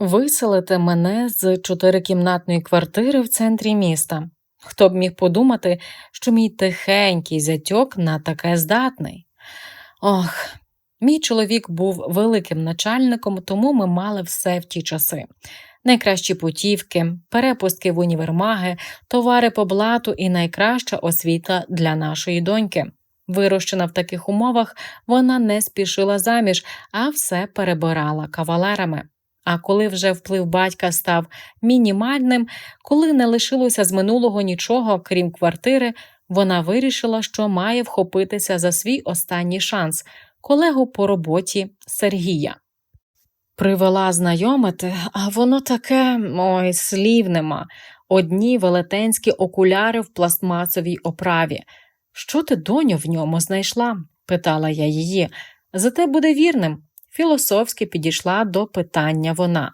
Виселити мене з чотирикімнатної квартири в центрі міста. Хто б міг подумати, що мій тихенький зятьок на таке здатний. Ох, мій чоловік був великим начальником, тому ми мали все в ті часи. Найкращі путівки, перепустки в універмаги, товари по блату і найкраща освіта для нашої доньки. Вирощена в таких умовах, вона не спішила заміж, а все перебирала кавалерами. А коли вже вплив батька став мінімальним, коли не лишилося з минулого нічого, крім квартири, вона вирішила, що має вхопитися за свій останній шанс колегу по роботі Сергія. Привела знайомити, а воно таке, ой, слів нема. Одні велетенські окуляри в пластмасовій оправі. Що ти, доню, в ньому знайшла? питала я її. Зате буде вірним. Філософськи підійшла до питання вона.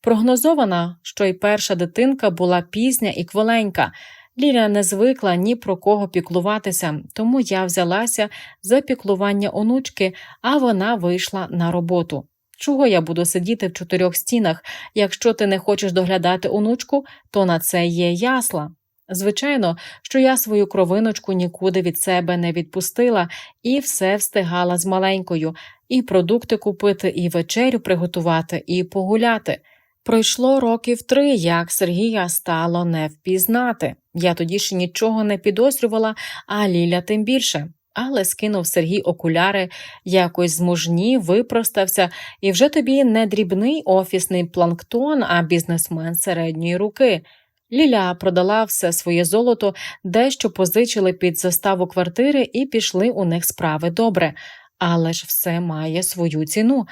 Прогнозована, що й перша дитинка була пізня і кволенька. Ліля не звикла ні про кого піклуватися, тому я взялася за піклування онучки, а вона вийшла на роботу. Чого я буду сидіти в чотирьох стінах? Якщо ти не хочеш доглядати онучку, то на це є ясла. Звичайно, що я свою кровиночку нікуди від себе не відпустила і все встигала з маленькою, і продукти купити, і вечерю приготувати, і погуляти. Пройшло років три, як Сергія стало не впізнати. Я тоді ще нічого не підозрювала, а Ліля тим більше. Але скинув Сергій окуляри, якось змужні, випростався, і вже тобі не дрібний офісний планктон, а бізнесмен середньої руки. Ліля продала все своє золото, дещо позичили під заставу квартири і пішли у них справи добре, але ж все має свою ціну.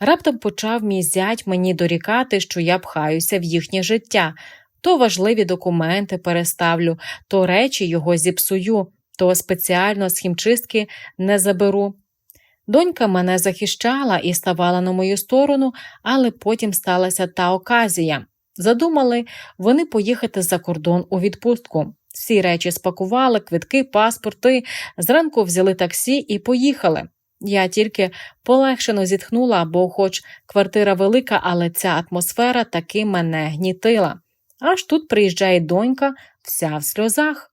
Раптом почав мій зять мені дорікати, що я пхаюся в їхнє життя, то важливі документи переставлю, то речі його зіпсую, то спеціально з хімчистки не заберу. Донька мене захищала і ставала на мою сторону, але потім сталася та оказія. Задумали вони поїхати за кордон у відпустку. Всі речі спакували, квитки, паспорти, зранку взяли таксі і поїхали. Я тільки полегшено зітхнула, бо, хоч квартира велика, але ця атмосфера таки мене гнітила. Аж тут приїжджає донька, вся в сльозах.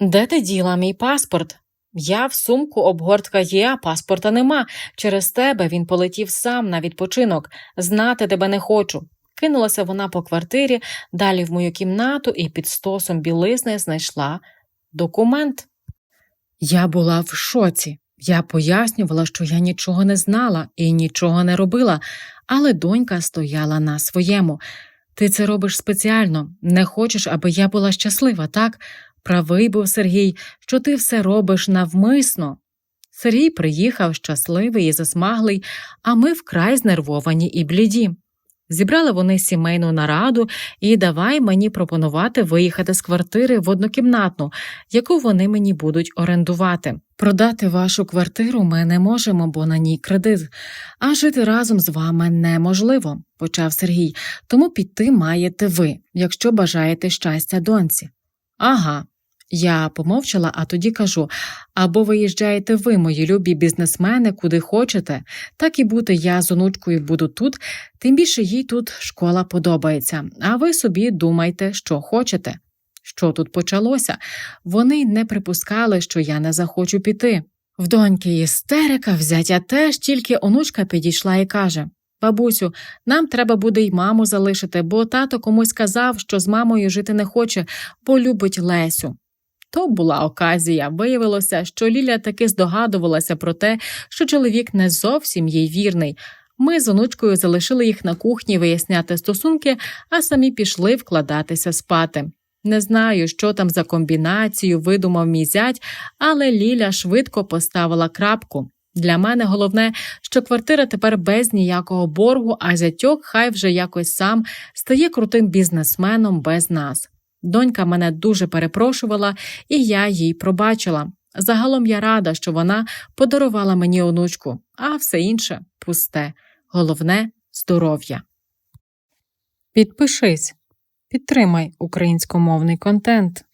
Де ти діла мій паспорт? Я в сумку обгортка є, а паспорта нема. Через тебе він полетів сам на відпочинок. Знати тебе не хочу. Кинулася вона по квартирі, далі в мою кімнату і під стосом білизни знайшла документ. Я була в шоці. Я пояснювала, що я нічого не знала і нічого не робила, але донька стояла на своєму. Ти це робиш спеціально, не хочеш, аби я була щаслива, так? Правий був Сергій, що ти все робиш навмисно. Сергій приїхав щасливий і засмаглий, а ми вкрай знервовані і бліді. Зібрали вони сімейну нараду і давай мені пропонувати виїхати з квартири в однокімнатну, яку вони мені будуть орендувати. Продати вашу квартиру ми не можемо, бо на ній кредит, а жити разом з вами неможливо, почав Сергій, тому піти маєте ви, якщо бажаєте щастя доньці. Ага. Я помовчала, а тоді кажу або виїжджаєте ви, мої любі бізнесмени, куди хочете, так і бути я з онучкою буду тут, тим більше їй тут школа подобається, а ви собі думайте, що хочете. Що тут почалося? Вони не припускали, що я не захочу піти. В доньки істерика, взяття теж, тільки онучка підійшла і каже Бабусю, нам треба буде й маму залишити, бо тато комусь сказав, що з мамою жити не хоче, бо любить Лесю. То була оказія. Виявилося, що Ліля таки здогадувалася про те, що чоловік не зовсім їй вірний. Ми з онучкою залишили їх на кухні виясняти стосунки, а самі пішли вкладатися спати. Не знаю, що там за комбінацію видумав мій зять, але Ліля швидко поставила крапку. Для мене головне, що квартира тепер без ніякого боргу, а зятьок хай вже якось сам стає крутим бізнесменом без нас. Донька мене дуже перепрошувала, і я їй пробачила. Загалом я рада, що вона подарувала мені онучку, а все інше пусте. Головне здоров'я. Підпишись, підтримай українськомовний контент.